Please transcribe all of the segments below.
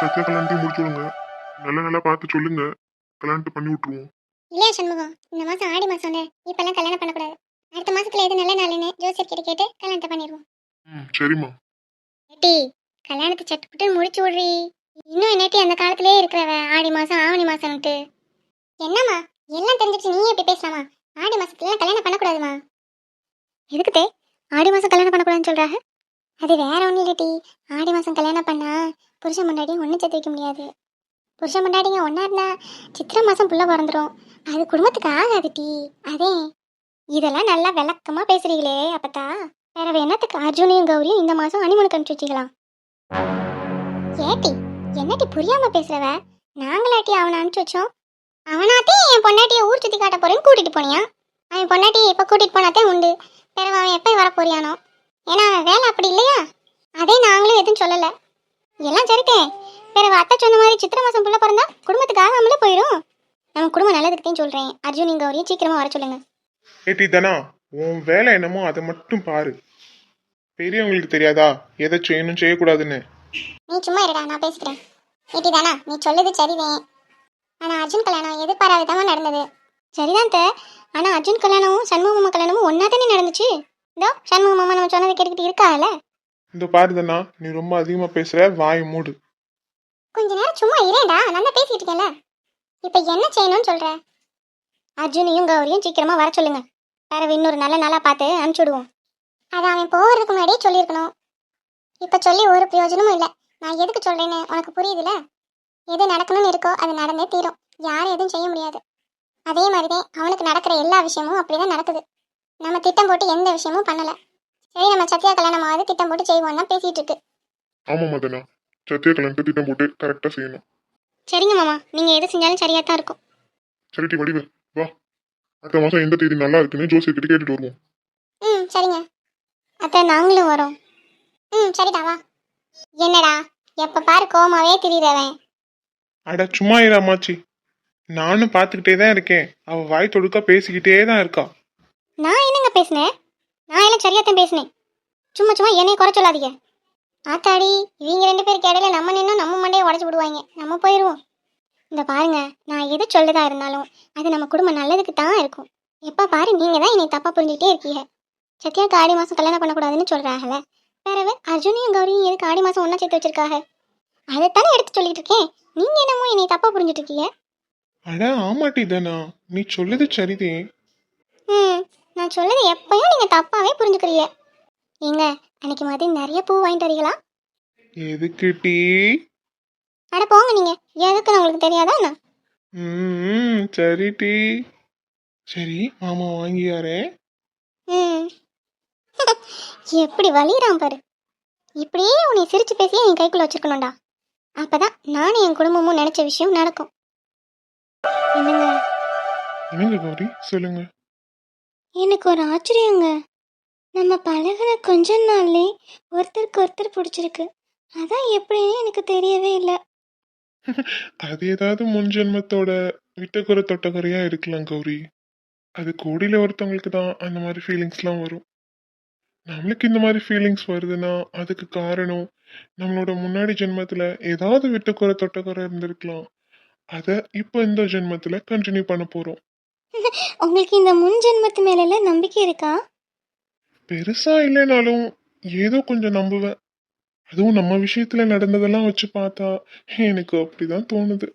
சத்யா கல்யாணத்தையும் முடிச்சு விடுங்க நல்ல நல்லா பார்த்து சொல்லுங்க. கல்யாணத்தை பண்ணி விட்டுருவோம். இல்லையா சண்முகம் இந்த மாசம் ஆடி மாசம்ல இப்பெல்லாம் கல்யாணம் பண்ணக்கூடாது. அடுத்த மாசத்துல எது நல்ல நாளுன்னு ஜோசியர் கிட்ட கேட்டு கல்யாணத்தை பண்ணிடுவோம். ம். சரிம்மா. ஏட்டி கல்யாணத்தை சட்டுப்புட்டு முடிச்சு விடுறி. இன்னும் என்னட்டி அந்த காலத்திலே இருக்கிறவ ஆடி மாசம் ஆவணி மாசம்ட்டு என்னம்மா? எல்லாம் தெரிஞ்சிச்சு நீ எப்படி பேசலாமா? ஆடி மாசத்துல கல்யாணம் பண்ணக்கூடாதுமா? எதுக்கு தே ஆடி மாசம் கல்யாணம் பண்ணக்கூடாதுன்னு சொல்றாங்க அது வேற ஒன்றும் இல்லட்டி ஆடி மாதம் கல்யாணம் பண்ணா புருஷன் முன்னாடி ஒன்றும் சேர்த்து வைக்க முடியாது. புருஷன் முன்னாடிங்க ஒன்றா இருந்தா சித்திரை மாதம் புள்ள பிறந்துரும். அது குடும்பத்துக்கு ஆகாது டி அதே இதெல்லாம் நல்லா விளக்கமாக பேசுறீங்களே அப்பத்தா. வேற என்னத்துக்கு அர்ஜுனையும் கௌரியும் இந்த மாதம் அனிமனுக்கு அனுப்பிச்சு வச்சுக்கலாம்? ஏட்டி என்னட்டி புரியாமல் பேசுகிறவ நாங்களாட்டி அவனை அனுப்பிச்சு வச்சோம். அவனாத்தே என் பொண்டாட்டியை ஊர் சுற்றி காட்ட போறேன்னு கூட்டிட்டு போனியா? அவன் பொண்டாட்டி எப்போ கூட்டிட்டு போனாத்தே உண்டு. பிறகு அவன் எப்போ வர போறியானோ ஏன்னா அவன் வேலை அப்படி இல்லையா? அதே நாங்களும் எதுவும் சொல்லல. எல்லாம் சரித்தே. பிறகு அத்தை சொன்ன மாதிரி சித்திரை மாசம் புள்ள பிறந்தா குடும்பத்துக்கு ஆகாமலே போயிடும் நம்ம குடும்பம் நல்லதுக்குத்தையும் சொல்றேன். அர்ஜுன் கௌரியும் சீக்கிரமா வர சொல்லுங்க. ஏட்டி தானா உன் வேலை என்னமோ அதை மட்டும் பாரு. பெரியவங்களுக்கு தெரியாதா? எதை செய்யணும் செய்யக்கூடாதுன்னு. நீ சும்மா இருடா நான் பேசிக்கிறேன். ஏட்டி தானா நீ சொல்லுது சரிதான் ஆனா அர்ஜுன் கல்யாணம் எதிர்பாராத விதமா நடந்தது. சரிதான் தே ஆனா அர்ஜுன் கல்யாணமும் சண்முக மாமா கல்யாணமும் ஒன்னா தானே நடந்துச்சு? இதோ சண்முக மாமா நம்ம சொன்னதை கேட்டுக்கிட்டு இருக்கால இந்த பாரு தானா நீ ரொம்ப அதிகமா பேசுற வாய் மூடு. கொஞ்ச நேரம் சும்மா இரேண்டா நான் தான் பேசிட்டு இருக்கேன்ல. இப்போ என்ன செய்யணும்னு சொல்ற? அர்ஜுனையும் கௌரியும் சீக்கிரமா வர சொல்லுங்க. வேற இன்னொரு நல்ல நாளா பார்த்து அனுப்பிச்சு விடுவோம். அதை அவன் போகிறதுக்கு முன்னாடியே சொல்லியிருக்கணும். இப்போ சொல்லி ஒரு பிரயோஜனமும் இல்லை. நான் எதுக்கு சொல்றேன்னு உனக்கு புரியுதுல? எது நடக்கணும்னு இருக்கோ அது நடந்தே தீரும். யாரும் எதுவும் செய்ய முடியாது. அதே மாதிரி தான் அவனுக்கு நடக்கிற எல்லா விஷயமும் அப்படிதான் நடக்குது. நம்ம திட்டம் போட்டு எந்த விஷயமும் பண்ணல. சரி நம்ம சத்யா கல்யாணமாவது திட்டம் போட்டு செய்வோம் தான் பேசிட்டு இருக்கு ஆமா மதனா. சத்யா கல்யாணத்தை திட்டம் போட்டு கரெக்டா செய்யணும். சரிங்க மாமா. நீங்க எது செஞ்சாலும் சரியா தான் இருக்கும். சரிட்டி வடிவு. வா. அடுத்த மாசம் எந்த தேதி நல்லா இருக்குன்னு ஜோசியர் கிட்ட கேட்டுட்டு வருவோம். ம் சரிங்க. அத்தை நாங்களும் வரோம். ம் சரிடா வா. என்னடா? எப்ப பாரு கோமாவே திரியிறவன் அட சும்மா இரு அம்மாச்சி. நானும் பார்த்துக்கிட்டே தான் இருக்கேன். அவ வாய் தொடுக்க பேசிக்கிட்டே தான் இருக்கா. நான் என்னங்க பேசினேன் நான் எல்லாம் சரியா தான் பேசினேன். சும்மா சும்மா என்னைய குறை சொல்லாதீங்க. ஆத்தாடி இவங்க ரெண்டு பேருக்கு இடையில நம்ம நின்னா நம்ம மண்டையை உடச்சி விடுவாங்க. நம்ம போயிடுவோம் இந்த பாருங்க நான் எது சொல்லதா இருந்தாலும் அது நம்ம குடும்பம் நல்லதுக்கு தான் இருக்கும். எப்ப பாரு நீங்க தான் என்னை தப்பா புரிஞ்சுக்கிட்டே இருக்கீங்க. சத்யாவுக்கு ஆடி மாசம் கல்யாணம் பண்ணக்கூடாதுன்னு சொல்றாங்கல்ல. பிறகு அர்ஜுனையும் கௌரியும் எதுக்கு ஆடி மாசம் ஒண்ணா சேர்த்து வச்சிருக்காங்க? அதைத்தானே எடுத்து சொல்லிட்டு இருக்கேன். நீங்க என்னமோ என்னை தப்பா புரிஞ்சுட்டு இருக்கீங்க. அட ஆமாட்டி தானா. நீ சொல்லுது சரிதே. ம் நான் சொல்லது எப்பயும் நீங்க தப்பாவே புரிஞ்சுக்கிறீங்க. ஏங்க அன்னைக்கு மாதிரி நிறைய பூ வாங்கிட்டு வரீங்களா? எதுக்கு டீ? அட போங்க நீங்க. எதுக்குன்னு உங்களுக்கு தெரியாதா என்ன? ம் சரி டீ. சரி மாமா வாங்கியாரே ம். எப்படி வலியுறான் பாரு. இப்படியே உன்னை சிரிச்சு பேசி என் கைக்குள்ள வச்சிருக்கணும்டா. அப்பதான் நானும் என் குடும்பமும் நினைச்ச விஷயம் நடக்கும். என்னங்க? என்னங்க கௌரி? சொல்லுங்க. எனக்கு ஒரு ஆச்சரியங்க. நம்ம பழகிற கொஞ்ச நாள்லே ஒருத்தருக்கு ஒருத்தர் பிடிச்சிருக்கு. அதான் எப்படின்னு எனக்கு தெரியவே இல்லை. அது ஏதாவது முன் ஜென்மத்தோட விட்டக்குறை தொட்டக்குறையா இருக்கலாம் கௌரி. அது கோடியில் ஒருத்தவங்களுக்கு தான் அந்த மாதிரி ஃபீலிங்ஸ்லாம் வரும். நம்மளுக்கு இந்த மாதிரி ஃபீலிங்ஸ் வருதுன்னா அதுக்கு காரணம் நம்மளோட முன்னாடி ஜென்மத்தில் ஏதாவது விட்டுக்குறை தொட்டக்குறை இருந்திருக்கலாம். அதை இப்போ இந்த ஜென்மத்தில் கண்டினியூ பண்ண போகிறோம் உங்களுக்கு இந்த முன் ஜென்மத்து மேல நம்பிக்கை இருக்கா? பெருசா இல்லைனாலும் ஏதோ கொஞ்சம் நம்புவேன். அதுவும் நம்ம விஷயத்துல நடந்ததெல்லாம் வச்சு பார்த்தா எனக்கு அப்படிதான் தோணுது.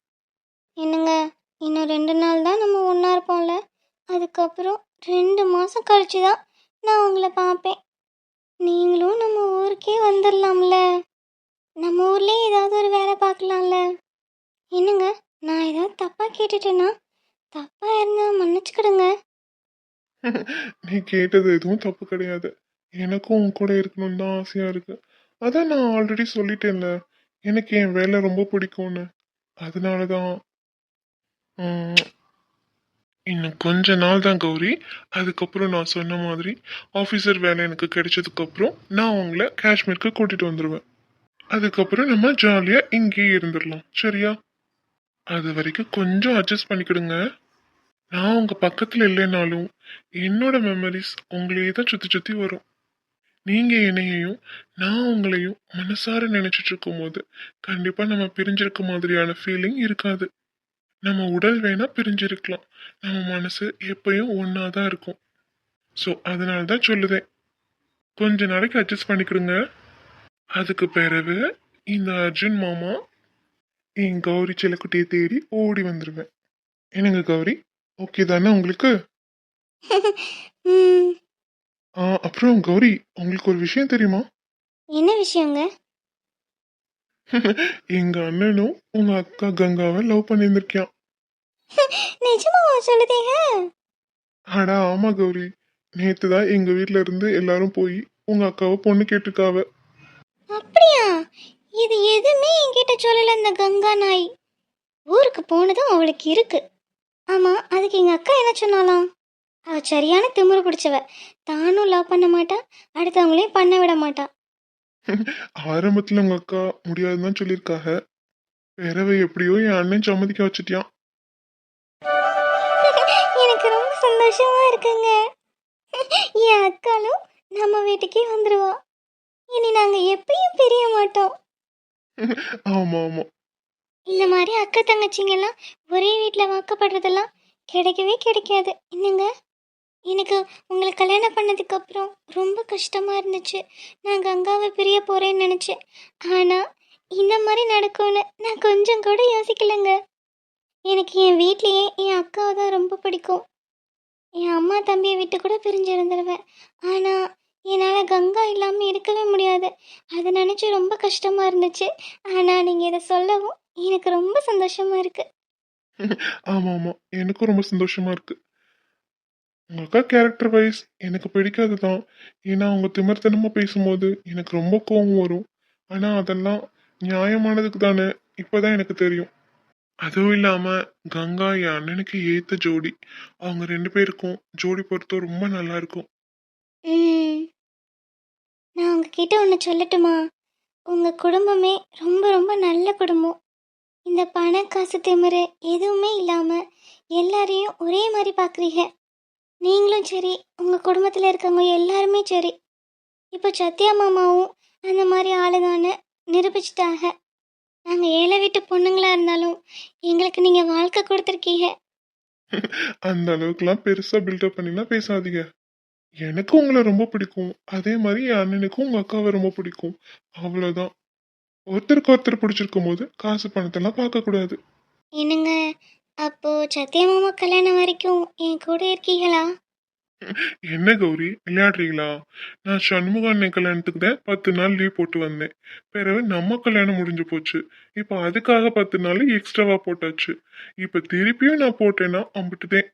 என்னங்க இன்னும் ரெண்டு நாள் தான் நம்ம ஒன்றா இருப்போம்ல? அதுக்கப்புறம் ரெண்டு மாதம் கழிச்சு தான் நான் உங்களை பார்ப்பேன். நீங்களும் நம்ம ஊருக்கே வந்துடலாம்ல நம்ம ஊர்லேயே ஏதாவது ஒரு வேலை பார்க்கலாம்ல? என்னங்க நான் ஏதாவது தப்பாக கேட்டுட்டேன்னா தப்பா இருந்தா மன்னிச்சுக்கிடுங்க. நீ கேட்டது எதுவும் தப்பு கிடையாது. எனக்கும் உன் கூட இருக்கணும்னு தான் ஆசையா இருக்கு. அதான் நான் ஆல்ரெடி சொல்லிட்டேன்ல. எனக்கு என் வேலை ரொம்ப பிடிக்கும்னு. அதனால தான். இன்னும் கொஞ்ச நாள் தான் கௌரி. அதுக்கப்புறம் நான் சொன்ன மாதிரி ஆஃபீஸர் வேலை எனக்கு கிடைச்சதுக்கு அப்புறம் நான் உங்களை காஷ்மீருக்கு கூட்டிட்டு வந்துடுவேன் அதுக்கப்புறம் நம்ம ஜாலியா இங்கேயே இருந்துடலாம் சரியா? அது வரைக்கும் கொஞ்சம் அட்ஜஸ்ட் பண்ணிக்கிடுங்க. நான் உங்க பக்கத்துல இல்லைனாலும் என்னோட மெமரிஸ் உங்களையே தான் சுத்தி சுத்தி வரும். நீங்க என்னையையும் நான் உங்களையும் மனசார நினைச்சிட்டு இருக்கும்போது கண்டிப்பா நம்ம பிரிஞ்சிருக்க மாதிரியான ஃபீலிங் இருக்காது. நம்ம உடல் வேணா பிரிஞ்சிருக்கலாம். நம்ம மனசு எப்பயும் ஒன்னா தான் இருக்கும். ஸோ அதனால தான் சொல்லுதேன். கொஞ்ச நாளைக்கு அட்ஜஸ்ட் பண்ணிக்கிடுங்க. அதுக்கு பிறகு இந்த அர்ஜுன் மாமா என் கௌரி செல்லக்குட்டியை தேடி ஓடி வந்துடுவேன் என்னங்க கௌரி? ஓகே தானே உங்களுக்கு? ஆ, அப்புறம் கௌரி உங்களுக்கு ஒரு விஷயம் தெரியுமா? என்ன விஷயங்க? எங்க அண்ணனும் உங்க அக்கா கங்காவை லவ் பண்ணியிருந்திருக்கியான் நிஜமாவா சொல்லுதீங்க? அடா ஆமா கௌரி. நேத்து தான் எங்க வீட்ல இருந்து எல்லாரும் போய் உங்க அக்காவை பொண்ணு கேட்டிருக்காவ. அப்படியா? இது எதுவுமே என்கிட்ட சொல்லல இந்த கங்கா நாய். ஊருக்கு போனதும் அவளுக்கு இருக்கு. ஆமா அதுக்கு எங்க அக்கா என்ன சொன்னாலாம்? அவ சரியான திமிரு பிடிச்சவ. தானும் லவ் பண்ண மாட்டா அடுத்தவங்களையும் பண்ண விட மாட்டா. ஆரம்பத்துல உங்க அக்கா முடியாதுன்னு தான் சொல்லியிருக்காக. பிறவை எப்படியோ என் அண்ணன் சம்மதிக்க வச்சுட்டியான் எனக்கு ரொம்ப சந்தோஷமா இருக்குங்க. என் அக்காலும் நம்ம வீட்டுக்கே வந்துருவா. இனி நாங்க எப்பயும் பிரிய மாட்டோம். ஆமா ஆமா. இந்த மாதிரி அக்கா தங்கச்சிங்கெல்லாம் ஒரே வீட்டில் வாக்கப்படுறதெல்லாம் கிடைக்கவே கிடைக்காது. என்னங்க? எனக்கு உங்களை கல்யாணம் பண்ணதுக்கப்புறம் ரொம்ப கஷ்டமாக இருந்துச்சு. நான் கங்காவை பிரிய போகிறேன்னு நினச்சேன். ஆனால் இந்த மாதிரி நடக்கும்னு நான் கொஞ்சம் கூட யோசிக்கலைங்க. எனக்கு என் வீட்லேயே என் அக்காவை தான் ரொம்ப பிடிக்கும். என் அம்மா தம்பியை விட்டு கூட பிரிஞ்சிருந்துருவேன் ஆனால் என்னால் கங்கா இல்லாமல் இருக்கவே முடியாது. அதை நினச்சி ரொம்ப கஷ்டமாக இருந்துச்சு. ஆனால் நீங்கள் இதை சொல்லவும் எனக்கு ரொம்ப சந்தோஷமா இருக்கு. ஆமா ஆமா. எனக்கும் ரொம்ப சந்தோஷமா இருக்கு. உங்க அக்கா கேரக்டர் வைஸ் எனக்கு பிடிக்காது தான். ஏன்னா அவங்க திமிர்த்தனமா பேசும்போது எனக்கு ரொம்ப கோவம் வரும். ஆனா அதெல்லாம் நியாயமானதுக்கு தானே. இப்பதான் எனக்கு தெரியும். அதுவும் இல்லாம கங்கா என் அண்ணனுக்கு ஏத்த ஜோடி. அவங்க ரெண்டு பேருக்கும் ஜோடி பொறுத்தோ ரொம்ப நல்லா இருக்கும். நான் உங்ககிட்ட ஒன்று சொல்லட்டுமா? உங்கள் குடும்பமே ரொம்ப ரொம்ப நல்ல குடும்பம். இந்த பண காசு திமிரு எதுவுமே இல்லாமல் எல்லாரையும் ஒரே மாதிரி பார்க்குறீங்க நீங்களும் சரி உங்கள் குடும்பத்தில் இருக்கவங்க எல்லாருமே சரி. இப்போ சத்யா மாமாவும் அந்த மாதிரி ஆளுதான்னு நிரூபிச்சிட்டாங்க. நாங்கள் ஏழை வீட்டு பொண்ணுங்களா இருந்தாலும் எங்களுக்கு நீங்கள் வாழ்க்கை கொடுத்துருக்கீங்க. அந்த அளவுக்குலாம் பெருசா பில்டப் பண்ணிலாம் பேசாதீங்க. எனக்கு உங்களை ரொம்ப பிடிக்கும். அதே மாதிரி என் அண்ணனுக்கும் உங்க அக்காவை ரொம்ப பிடிக்கும். அவ்வளவுதான். ஒருத்தருக்கு ஒருத்தர் பிடிச்சிருக்கும் போது காசு பணத்தெல்லாம் பார்க்க கூடாது என்னங்க? அப்போ சத்யா மாமா கல்யாணம் வரைக்கும் என் கூட இருக்கீங்களா? என்ன கௌரி? விளையாடுறீங்களா? நான் சண்முக அண்ணன் கல்யாணத்துக்கு தான் பத்து நாள் லீவ் போட்டு வந்தேன். பிறகு நம்ம கல்யாணம் முடிஞ்சு போச்சு. இப்போ அதுக்காக பத்து நாள் எக்ஸ்ட்ராவா போட்டாச்சு. இப்போ திருப்பியும் நான் போட்டேன்னா அம்பிட்டுதேன்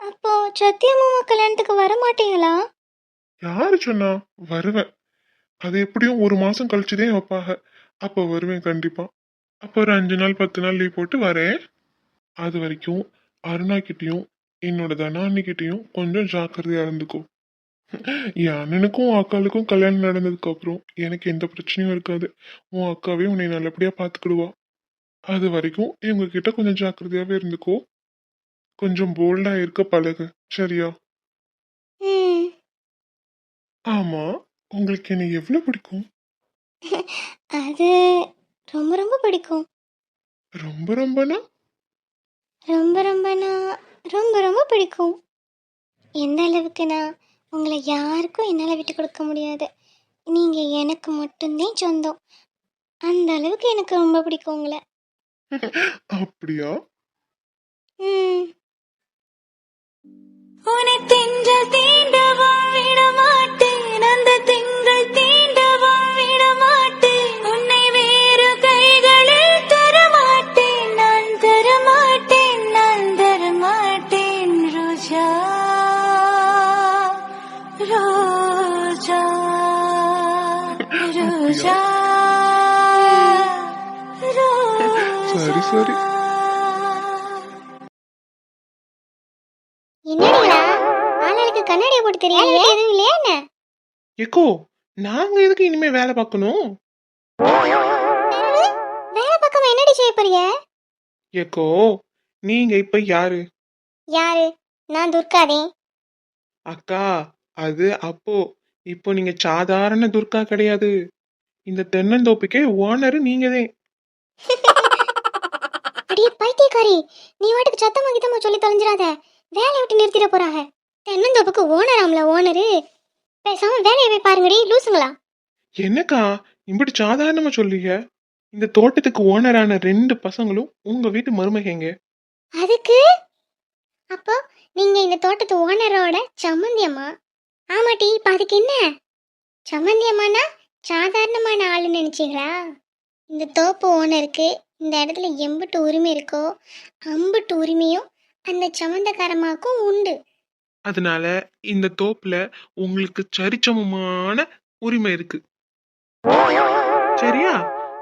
அப்போ சத்யா மாமா கல்யாணத்துக்கு வர மாட்டீங்களா? யாரு சொன்னா? வருவேன். அது எப்படியும் ஒரு மாசம் கழிச்சுதான் வைப்பாங்க. அப்போ வருவேன் கண்டிப்பா. அப்போ ஒரு அஞ்சு நாள் பத்து நாள் லீவ் போட்டு வரேன். அது வரைக்கும் அருணா கிட்டயும் என்னோட தனானிக்கிட்டையும் கொஞ்சம் ஜாக்கிரதையா இருந்துக்கோ. என் அண்ணனுக்கும் உன் அக்காளுக்கும் கல்யாணம் நடந்ததுக்கு அப்புறம் எனக்கு எந்த பிரச்சனையும் இருக்காது. உன் அக்காவே உன்னை நல்லபடியா பாத்துக்கிடுவா. அது வரைக்கும் இவங்க கிட்ட கொஞ்சம் ஜாக்கிரதையாவே இருந்துக்கோ. கொஞ்சம் போல்டா இருக்க பழகு. சரியா? ம். ஆமா. உங்களுக்கு என்னை எவ்வளவு பிடிக்கும்? அது ரொம்ப ரொம்ப பிடிக்கும். ரொம்ப ரொம்பனா? ரொம்ப ரொம்பனா ரொம்ப ரொம்ப பிடிக்கும். எந்த அளவுக்குனா உங்களை யாருக்கும் என்னால் விட்டு கொடுக்க முடியாது. நீங்கள் எனக்கு மட்டும்தான் சொந்தம். அந்த அளவுக்கு எனக்கு ரொம்ப பிடிக்கும் உங்களை. அப்படியா? ம். உன்னை திங்கள் சரி. என்னடா ஆளுக்கு கண்ணாடியை போட்டு தெரியல எதுவும் இல்லையா என்ன? எக்கோ நாங்க எதுக்கு இனிமே வேலை பார்க்கணும்? வேற பக்கம் என்னடி செய்ய எக்கோ நீங்க இப்ப யாரு? யாரு? நான் துர்காதே. அக்கா அது அப்போ. இப்போ நீங்க சாதாரண துர்கா கிடையாது. இந்த தென்னந்தோப்புக்கே ஓனர் நீங்கதான் அடியே பைத்தியக்காரி நீ வாட்டுக்கு சத்தமா கித்தமா சொல்லி தொலைஞ்சிடாத வேலையை விட்டு நிறுத்திட போறாங்க. தென்னந்தோப்புக்கு ஓனராம்ல ஓனரு பேசாம வேலையை போய் பாருங்கடி லூசுங்களா? என்னக்கா இப்படி சாதாரணமா சொல்றீங்க? இந்த தோட்டத்துக்கு ஓனரான ரெண்டு பசங்களும் உங்க வீட்டு மருமகங்க. அதுக்கு? அப்போ நீங்க இந்த தோட்டத்து ஓனரோட சம்மந்தி அம்மா ஆமாட்டி இப்ப அதுக்கு என்ன? சம்மந்தி அம்மானா சாதாரணமான ஆளு நினைச்சீங்களா? இந்த தோப்பு ஓனருக்கு இந்த இடத்துல எம்பிட்டு உரிமை இருக்கோ அம்பிட்டு உரிமையும் அந்த சம்மந்தக்காரமாக்கும் உண்டு. அதனால இந்த தோப்புல உங்களுக்கு சரிசமமான உரிமை இருக்கு. சரியா?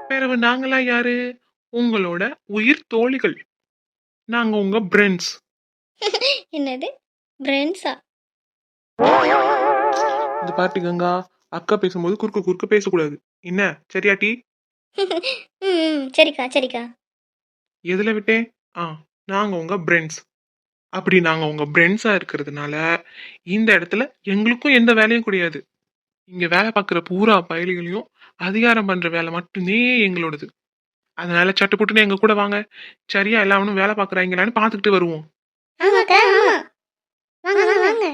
பிறகு நாங்களா யாரு? உங்களோட உயிர் தோழிகள். நாங்க உங்க பிரெண்ட்ஸ் என்னது? பிரெண்ட்ஸா இந்த பாட்டு கங்கா அக்கா பேசும்போது குறுக்க குறுக்க பேசக்கூடாது. என்ன? சரியா டி? ம் சரிக்கா சரிக்கா. எதுல விட்டேன்? ஆ நாங்க உங்க பிரெண்ட்ஸ் அப்படி நாங்க உங்க பிரெண்ட்ஸா இருக்கிறதுனால இந்த இடத்துல எங்களுக்கும் எந்த வேலையும் கிடையாது. இங்க வேலை பார்க்குற பூரா பயலிகளையும் அதிகாரம் பண்ற வேலை மட்டுமே எங்களோடது. அதனால சட்டுப்புட்டுன்னு எங்க கூட வாங்க. சரியா எல்லாவனும் வேலை பார்க்குறாங்களான்னு பார்த்துக்கிட்டு வருவோம். ஆமாக்கா ஆமா. வாங்க வாங்க வாங்க.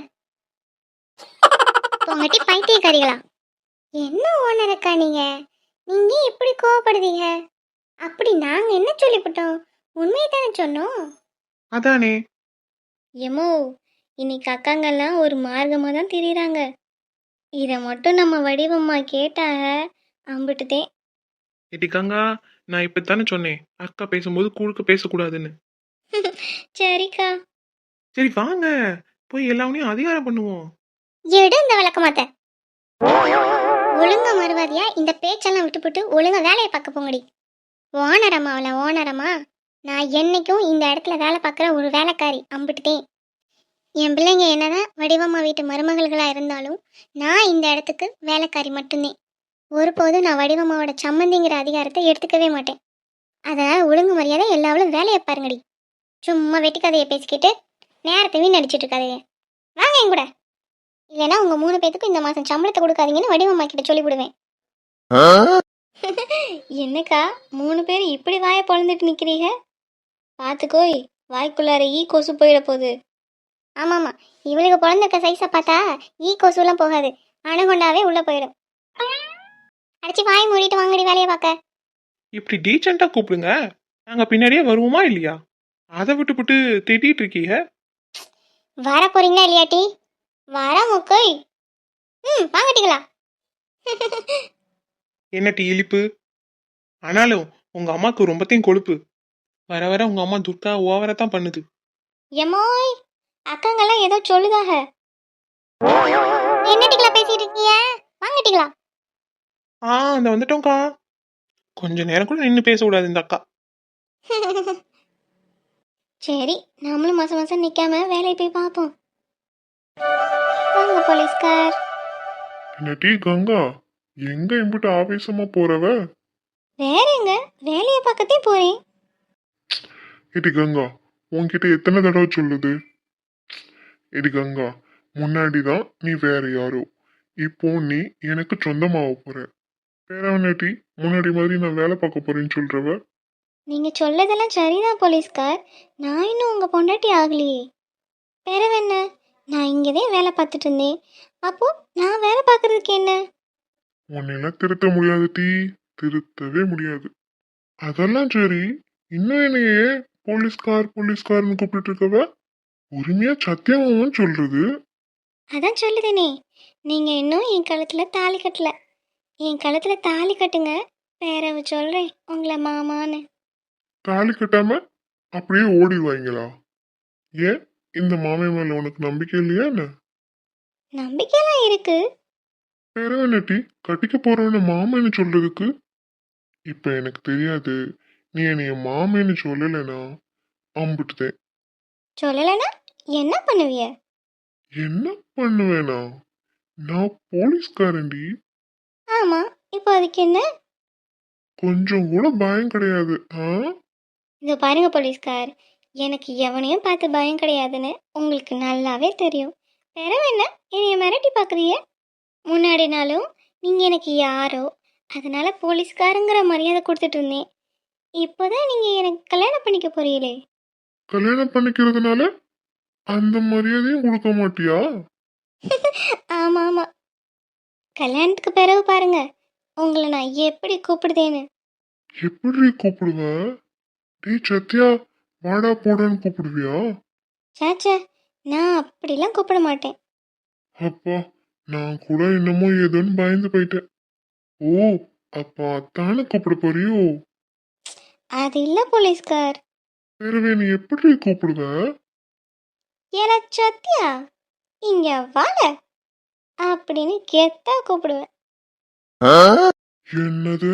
உங்கட்டி பைத்தியக்காரிகளா என்ன ஓனர் அக்கா நீங்க? நீங்க இப்படி கோவப்படுதீங்க? அப்படி நாங்க என்ன சொல்லிவிட்டோம்? உண்மையை தானே சொன்னோம்? அதானே. எமோ இன்னைக்கு அக்காங்கெல்லாம் ஒரு மார்க்கமாக தான் திரியிறாங்க. இதை மட்டும் நம்ம வடிவம்மா கேட்டாக அம்பிட்டுதே ஏடி கங்கா நான் இப்பதானே சொன்னேன். அக்கா பேசும்போது குறுக்க பேசக்கூடாதுன்னு. சரிக்கா. சரி வாங்க. போய் எல்லாவனையும் அதிகாரம் பண்ணுவோம். எடு இந்த விளக்கமாத்த. ஒழுங்கா மறுவாதியா இந்த பேச்செல்லாம் விட்டுப்புட்டு ஒழுங்கா வேலையை பார்க்க போங்கடி. ஓனரம்மா அவளை ஓனரம்மா. நான் என்னைக்கும் இந்த இடத்துல வேலை பார்க்குற ஒரு வேலைக்காரி அம்பிட்டுட்டேன் என் பிள்ளைங்க என்னதான் வடிவம்மா வீட்டு மருமகள்களாக இருந்தாலும் நான் இந்த இடத்துக்கு வேலைக்காரி மட்டும்தான். ஒருபோதும் நான் வடிவம்மாவோட சம்மந்திங்கிற அதிகாரத்தை எடுத்துக்கவே மாட்டேன். அதனால் ஒழுங்கு மரியாதை எல்லாவளும் வேலையை பாருங்கடி. சும்மா வெட்டி கதையை பேசிக்கிட்டு நேரத்தை வீணடிச்சிட்டு இருக்காதீங்க. வாங்க என் கூட. இல்லைன்னா உங்க மூணு பேத்துக்கும் இந்த மாசம் சம்பளத்தை கொடுக்காதீங்கன்னு வடிவம்மா கிட்ட சொல்லி விடுவேன் என்னக்கா மூணு பேர் இப்படி வாயை பொழந்துட்டு நிக்கிறீங்க? பார்த்துக்கோய் வாய்க்குள்ளார ஈ கொசு போயிட போகுது. ஆமாமா இவளுக்கு பிறந்திருக்க சைஸை பார்த்தா ஈ கொசுலாம் போகாது. அணுகொண்டாவே உள்ள போயிடும். அடிச்சு வாய் மூடிட்டு வாங்கடி வேலையை பார்க்க. இப்படி டீசெண்டா கூப்பிடுங்க. நாங்க பின்னாடியே வருவோமா இல்லையா? அதை விட்டுப்புட்டு திட்டிட்டு இருக்கீங்க? வர போறீங்களா இல்லையாட்டி வர முக்கோய் ம் வாங்கட்டிங்களா என்ன டீ இழிப்பு ஆனாலும் உங்க அம்மாக்கு ரொம்பத்தையும் கொழுப்பு. வர வர உங்க அம்மா துர்கா ஓவரா தான் பண்ணுது. எம்மோய் அக்காங்கெல்லாம் ஏதோ சொல்லுதாக என்னட்டிங்களா பேசிட்டு இருக்கீங்க? வாங்கட்டிங்களா ஆ அந்த வந்துட்டோம்க்கா. கொஞ்ச நேரம் கூட நின்று பேசக்கூடாது இந்த அக்கா. சரி நாமளும் மாசம் மாசம் நிக்காம வேலையை போய் பார்ப்போம். வாங்க போலீஸ்கார். என்னடி கங்கா எங்க இம்பிட்டு ஆவேசமா போறவ? வேற எங்க வேலையை பார்க்கத்தே போறேன். ஏடி கங்கா உன்கிட்ட எத்தனை தடவை சொல்லுது? ஏடி கங்கா முன்னாடி தான் நீ வேற யாரோ இப்போ நீ எனக்கு சொந்தமாக போற. பேரவனாட்டி முன்னாடி மாதிரி நான் வேலை பார்க்க போறேன்னு சொல்றவ? நீங்க சொல்லதெல்லாம் சரிதான் போலீஸ்கார். நான் இன்னும் உங்க பொண்டாட்டி ஆகலையே. பெறவென்ன நான் இங்கதே வேலை பார்த்துட்டு இருந்தேன். அப்போ நான் வேலை பார்க்கறதுக்கு என்ன? உன்னையெல்லாம் திருத்த முடியாது டீ. திருத்தவே முடியாது. அதெல்லாம் சரி. இன்னும் என்னையே போலீஸ்கார் போலீஸ்கார்னு கூப்பிட்டு இருக்கவ? உரிமையா சத்தியமாவும் சொல்றது? அதான் சொல்லுதேனே. நீங்க இன்னும் என் கழுத்துல தாலி கட்டல. என் கழுத்துல தாலி கட்டுங்க. பேரவ சொல்றேன். உங்களை மாமான்னு. தாலி கட்டாம அப்படியே ஓடிடுவாங்களா ஏன்? இந்த மாமே மேல உனக்கு நம்பிக்கை இல்லையா என்ன? நம்பிக்கையெல்லாம் இருக்கு. பேரவனட்டி கட்டிக்க போறவன மாமன்னு சொல்றதுக்கு? இப்ப எனக்கு தெரியாது. நீ என்னைய மாமேன்னு சொல்லலைனா அம்பிட்டுதேன் சொல்லலைன்னா என்ன பண்ணுவிய? என்ன பண்ணுவேனா? நான் போலீஸ்காரன்டி. ஆமா இப்போ அதுக்கு என்ன? கொஞ்சம் கூட பயம் கிடையாது ஆ? இதோ பாருங்க போலீஸ்கார். எனக்கு எவனையும் பார்த்து பயம் கிடையாதுன்னு உங்களுக்கு நல்லாவே தெரியும். பிறவு என்ன? என்னைய மிரட்டி பார்க்குறிய முன்னாடினாலும் நீங்கள் எனக்கு யாரோ அதனால போலீஸ்காரங்கிற மரியாதை கொடுத்துட்டு இருந்தேன். இப்போதான் நீங்கள் எனக்கு கல்யாணம் பண்ணிக்க போறீங்களே? கல்யாணம் பண்ணிக்கிறதுனால அந்த மரியாதையும் கொடுக்க மாட்டியா? ஆமாம் ஆமாம். கல்யாணத்துக்கு பிறகு பாருங்க உங்களை நான் எப்படி கூப்பிடுதேன்னு. எப்படி கூப்பிடுவ? டேய் சத்யா வாடா போடான்னு கூப்பிடுவியா சாச்சா நான் அப்படிலாம் கூப்பிட மாட்டேன். அப்பா நான் கூட என்னமோ ஏதோன்னு பயந்து போயிட்டேன். ஓ அப்பா அத்தான கூப்பிட போறியோ? அது இல்லை போலீஸ்கார். வேறவே நீ எப்படி கூப்பிடுவ? ஏல சத்யா இங்க வாழ அப்படின்னு கெத்தா கூப்பிடுவேன். என்னது?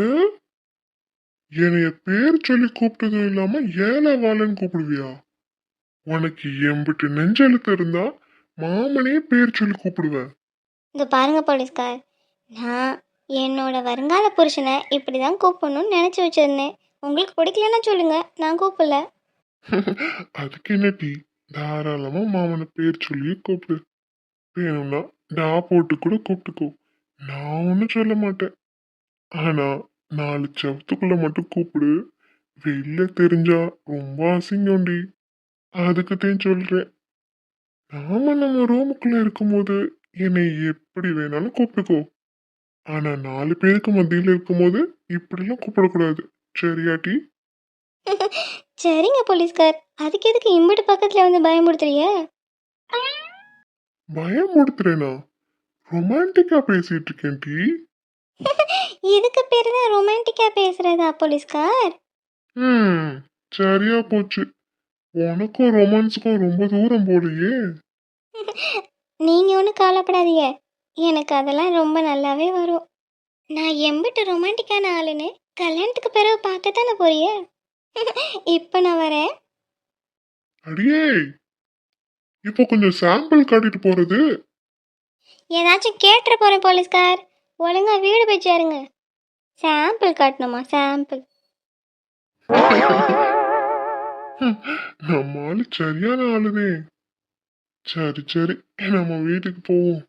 என்னைய பேர் சொல்லி கூப்பிட்டதும் இல்லாம ஏழை வாழன்னு கூப்பிடுவியா? உனக்கு எம்பிட்டு நெஞ்செழுத்து இருந்தா மாமனே பேர் சொல்லி கூப்பிடுவேன் இந்த பாருங்க போலீஸ்கார். நான் என்னோட வருங்கால புருஷனை இப்படி தான் கூப்பிடணும்னு நினச்சி வச்சிருந்தேன். உங்களுக்கு பிடிக்கலன்னா சொல்லுங்க. நான் கூப்பிடல. அதுக்கு என்ன டீ தாராளமா மாமனை பேர் சொல்லி கூப்பிடு. வேணும்னா டா போட்டு கூட கூப்பிட்டுக்கோ. நான் ஒன்றும் சொல்ல மாட்டேன். ஆனா நாலு செவத்துக்குள்ள மட்டும் கூப்பிடு. வெளில தெரிஞ்சா ரொம்ப அசிங்கம்டி. அதுக்குத்தான் சொல்றேன். நாம நம்ம ரூமுக்குள்ள இருக்கும்போது என்னை எப்படி வேணாலும் கூப்பிட்டுக்கோ. ஆனா நாலு பேருக்கு மத்தியில் இருக்கும்போது இப்படிலாம் கூப்பிடக்கூடாது. சரியாட்டி? சரிங்க போலீஸ்கார். அதுக்கு எதுக்கு இம்பிட்டு பக்கத்தில் வந்து பயமுடுத்துறீங்க பயமுடுத்துறேனா ரொமான்டிக்கா பேசிட்டு இருக்கேன் டி இதுக்கு பேர் தான் ரொமான்டிக்காக பேசுகிறதா போலீஸ்கார்? ம் சரியா போச்சு. உனக்கும் ரொமான்ஸுக்கும் ரொம்ப தூரம் போலையே. நீங்கள் ஒன்றும் கவலைப்படாதீங்க. எனக்கு அதெல்லாம் ரொம்ப நல்லாவே வரும். நான் எம்பிட்டு ரொமான்டிக்கான ஆளுன்னு கல்யாணத்துக்கு பிறகு பார்க்க தானே போறிய? இப்போ நான் வரேன். அடியே இப்போ கொஞ்சம் சாம்பிள் காட்டிட்டு போறது. ஏதாச்சும் கேட்டுற போகிறேன் போலீஸ்கார். ஒழுங்கா வீடு போய் சேருங்க. சாம்பிள் காட்டணுமா? சாம்பிள் நம்ம ஆளு சரியான ஆளுதே சரி சரி. நம்ம வீட்டுக்கு போவோம்.